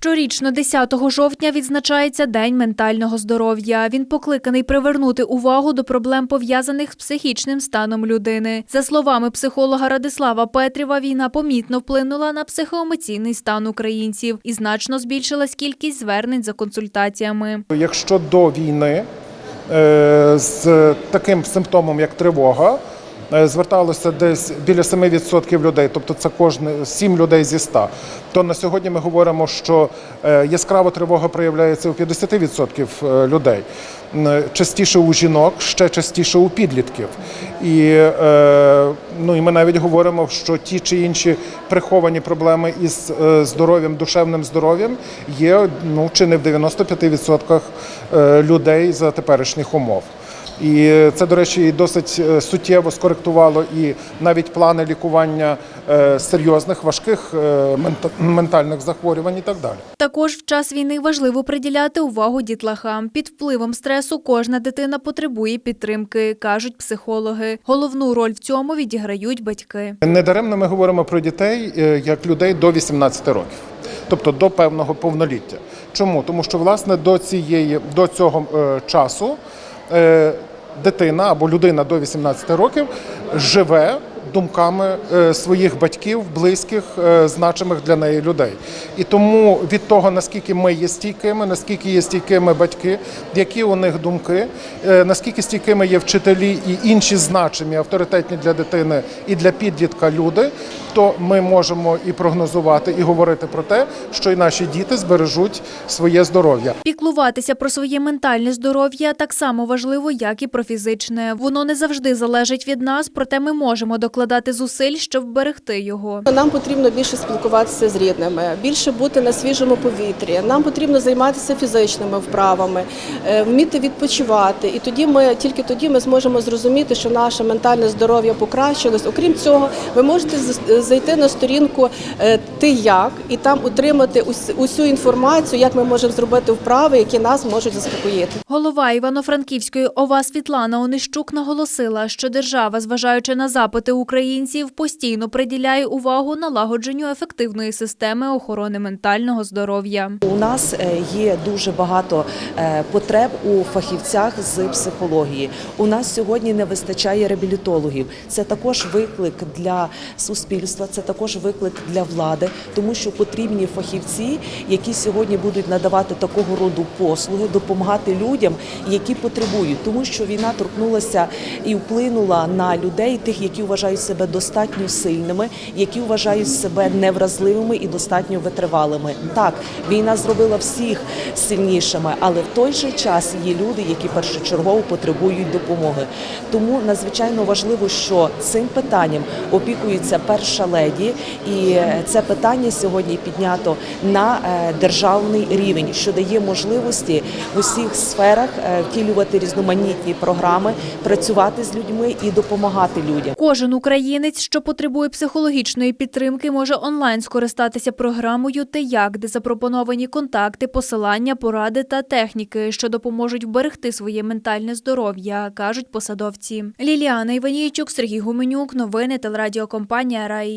Щорічно 10 жовтня відзначається День ментального здоров'я. Він покликаний привернути увагу до проблем пов'язаних з психічним станом людини. За словами психолога Радислава Петріва, війна помітно вплинула на психоемоційний стан українців і значно збільшилась кількість звернень за консультаціями. Якщо до війни е, з таким симптомом, як тривога, зверталося десь біля 7% людей, тобто це кожне 7 людей зі 100, то на сьогодні ми говоримо, що е, яскрава тривога проявляється у 50% е, людей. Частіше у жінок, ще частіше у підлітків. І, е, ну, і ми навіть говоримо, що ті чи інші приховані проблеми із е, здоров'ям, душевним здоров'ям є ну, чи не в 95% е, людей за теперішніх умов. І це, до речі, досить е, суттєво скоректувало і навіть плани лікування е, серйозних, важких е, ментальних захворювань і так далі. Також в час війни важливо приділяти увагу дітлахам. Під впливом стресу кожна дитина потребує підтримки, кажуть психологи. Головну роль в цьому відіграють батьки. Недаремно ми говоримо про дітей як людей до 18 років, тобто до певного повноліття. Чому? Тому що власне до цієї до цього часу дитина або людина до 18 років живе думками е, своїх батьків, близьких, е, значимих для неї людей. І тому від того, наскільки ми є стійкими, наскільки є стійкими батьки, які у них думки, е, наскільки стійкими є вчителі і інші значимі авторитетні для дитини і для підлітка люди, то ми можемо і прогнозувати, і говорити про те, що і наші діти збережуть своє здоров'я. Піклуватися про своє ментальне здоров'я так само важливо, як і про фізичне. Воно не завжди залежить від нас, проте ми можемо докладати зусиль, щоб вберегти його. Нам потрібно більше спілкуватися з рідними, більше бути на свіжому повітрі. Нам потрібно займатися фізичними вправами, е, вміти відпочивати. І тоді ми тільки тоді ми зможемо зрозуміти, що наше ментальне здоров'я покращилось. Окрім цього, ви можете з- зайти на сторінку е, Ти як і там отримати ус- усю інформацію, як ми можемо зробити вправи, які нас можуть заспокоїти. Голова Івано-Франківської ОВА Світлана Онищук наголосила, що держава, зважаючи на запити українців, постійно приділяє увагу налагодженню ефективної системи охорони ментального здоров'я. У нас е, є дуже багато е, потреб у фахівцях з психології. У нас сьогодні не вистачає реабілітологів. Це також виклик для суспільства, це також виклик для влади, тому що потрібні фахівці, які сьогодні будуть надавати такого роду послуги, допомагати людям, які потребують, тому що війна торкнулася і вплинула на людей, тих, які вважають себе достатньо сильними, які вважають себе невразливими і достатньо витривалими. Так, війна зробила всіх сильнішими, але в той же час є люди, які першочергово потребують допомоги. Тому надзвичайно важливо, що цим питанням опікується перша леді, і це питання сьогодні піднято на е, державний рівень, що дає можливості в усіх сферах е, втілювати різноманітні програми, працювати з людьми і допомагати людям. Кожен українець, що потребує психологічної підтримки, може онлайн скористатися програмою «Ти як», де запропоновані контакти, посилання, поради та техніки, що допоможуть вберегти своє ментальне здоров'я, кажуть посадовці. Ліліана Іванійчук, Сергій Гуменюк, новини телерадіокомпанія Раї.